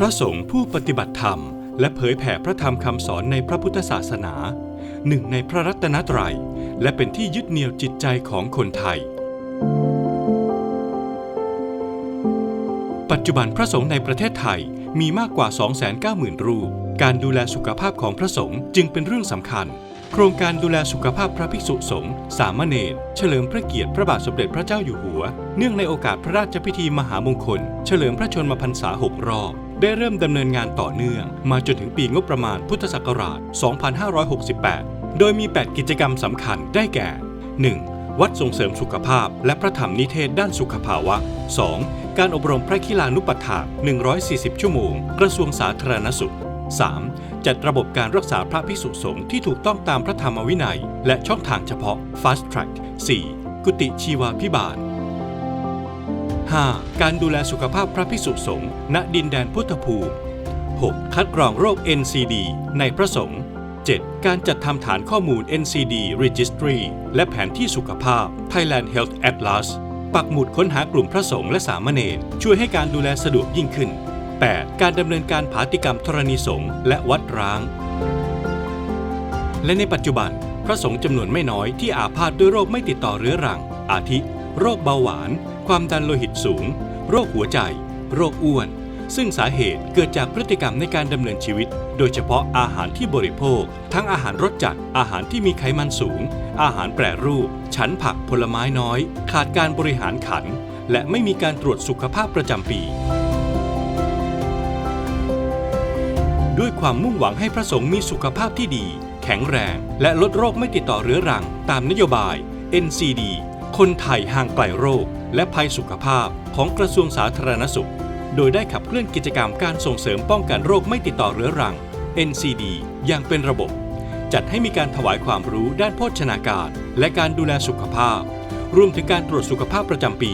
พระสงฆ์ผู้ปฏิบัติธรรม และเผยแผ่พระธรรมคำสอนในพระพุทธศาสนา หนึ่งในพระรัตนตรัย และเป็นที่ยึดเหนี่ยวจิตใจของคนไทย ปัจจุบันพระสงฆ์ในประเทศไทยมีมากกว่า 290,000 รูป การดูแลสุขภาพของพระสงฆ์จึงเป็นเรื่องสำคัญ โครงการดูแลสุขภาพพระภิกษุสงฆ์สามเณรเฉลิมพระเกียรติพระบาทสมเด็จพระเจ้าอยู่หัว เนื่องในโอกาสพระราชพิธีมหามงคล เฉลิมพระชนมพรรษา 6 รอบ ได้เริ่มดำเนินงานต่อเนื่อง มาจนถึงปีงบประมาณพุทธศักราช 2568 โดยมี 8 กิจกรรมสำคัญได้แก่ 1. วัดส่งเสริมสุขภาพ และพระธรรมนิเทศด้านสุขภาวะ 2. การอบรมพระคิลานุปัฏฐาน140 ชั่วโมง กระทรวงสาธารณสุข 3. จัดระบบการรักษาพระภิกษุสงฆ์ที่ถูกต้องตามพระธรรมวินัย และช่องทางเฉพาะ Fast Track 4. กุฏิชีวาพิบาล 5. การดูแลสุขภาพพระภิกษุสงฆ์ณดินแดนพุทธภูมิ 6. คัดกรองโรค NCD ในพระสงฆ์ 7. การจัดทำฐานข้อมูล NCD Registry และแผนที่สุขภาพ Thailand Health Atlas ปักหมุดค้นหากลุ่มพระสงฆ์และสามเณรช่วยให้การดูแลสะดวกยิ่งขึ้น 8. การดำเนินการผาติกรรมธรณีสงฆ์และวัดร้าง และในปัจจุบัน พระสงฆ์จำนวนไม่น้อยที่อาพาธด้วยโรคไม่ติดต่อเรื้อรัง อาทิ โรคเบาหวาน ความดันโลหิตสูง โรคหัวใจ โรคอ้วน ซึ่งสาเหตุเกิดจากพฤติกรรมในการดำเนินชีวิต โดยเฉพาะอาหารที่บริโภค ทั้งอาหารรสจัด อาหารที่มีไขมันสูง อาหารแปรรูป ฉันผักผลไม้น้อย ขาดการบริหารขัน และไม่มีการตรวจสุขภาพประจำปี ด้วยความมุ่งหวังให้พระสงฆ์มีสุขภาพที่ดี แข็งแรง และลดโรคไม่ติดต่อเรื้อรัง ตามนโยบาย NCD คนไทยห่างไกลโรค และภัยสุขภาพของกระทรวงสาธารณสุข โดยได้ขับเคลื่อนกิจกรรมการส่งเสริมป้องกันโรคไม่ติดต่อเรื้อรัง NCD อย่างเป็นระบบ จัดให้มีการถวายความรู้ด้านโภชนาการ และการดูแลสุขภาพ รวมถึงการตรวจสุขภาพประจำปี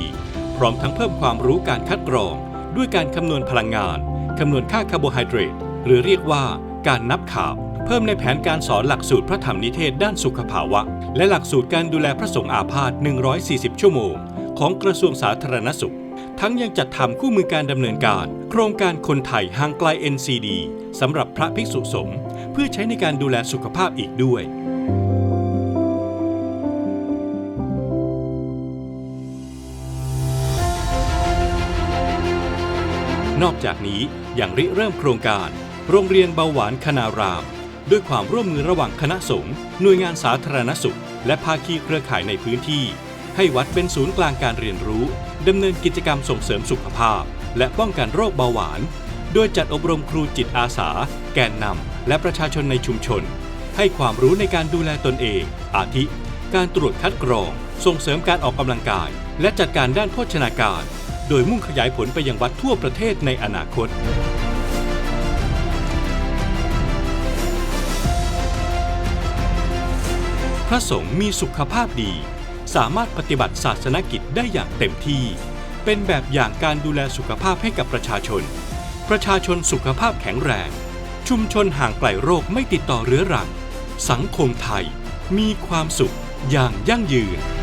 พร้อมทั้งเพิ่มความรู้การคัดกรอง ด้วยการคำนวณพลังงาน คำนวณค่าคาร์โบไฮเดรต หรือเรียกว่าการนับข่าว เพิ่มในแผนการสอนหลักสูตรพระธรรมนิเทศด้านสุขภาวะ และหลักสูตรการดูแลพระสงฆ์อาพาธ 140 ชั่วโมง ของกระทรวงสาธารณสุข ทั้งยังจัดทำคู่มือการดำเนินการ โครงการคนไทยห่างไกล NCD สำหรับพระภิกษุสงฆ์เพื่อใช้ในการดูแลสุขภาพอีกด้วยนอกจากนี้ยังริเริ่มโครงการ โรงเรียนเบาหวานคณาราม ด้วยความร่วมมือระหว่างคณะสงฆ์หน่วยงานสาธารณสุข และภาคีเครือข่ายในพื้นที่ ให้วัดเป็นศูนย์กลางการเรียนรู้ดำเนินกิจกรรมส่งเสริมสุขภาพ และป้องกันโรคเบาหวาน โดยจัดอบรมครูจิตอาสา แกนนำและประชาชนในชุมชน ให้ความรู้ในการดูแลตนเอง อาทิ การตรวจคัดกรอง ส่งเสริมการออกกำลังกาย และจัดการด้านโภชนาการ โดยมุ่งขยายผลไปยังวัดทั่วประเทศในอนาคต ระสงฆ์มีสุขภาพดี สามารถปฏิบัติศาสนกิจได้อย่างเต็มที่ เป็นแบบอย่างการดูแลสุขภาพให้กับประชาชน ประชาชนสุขภาพแข็งแรง ชุมชนห่างไกลโรคไม่ติดต่อเรื้อรัง สังคมไทยมีความสุขอย่างยั่งยืน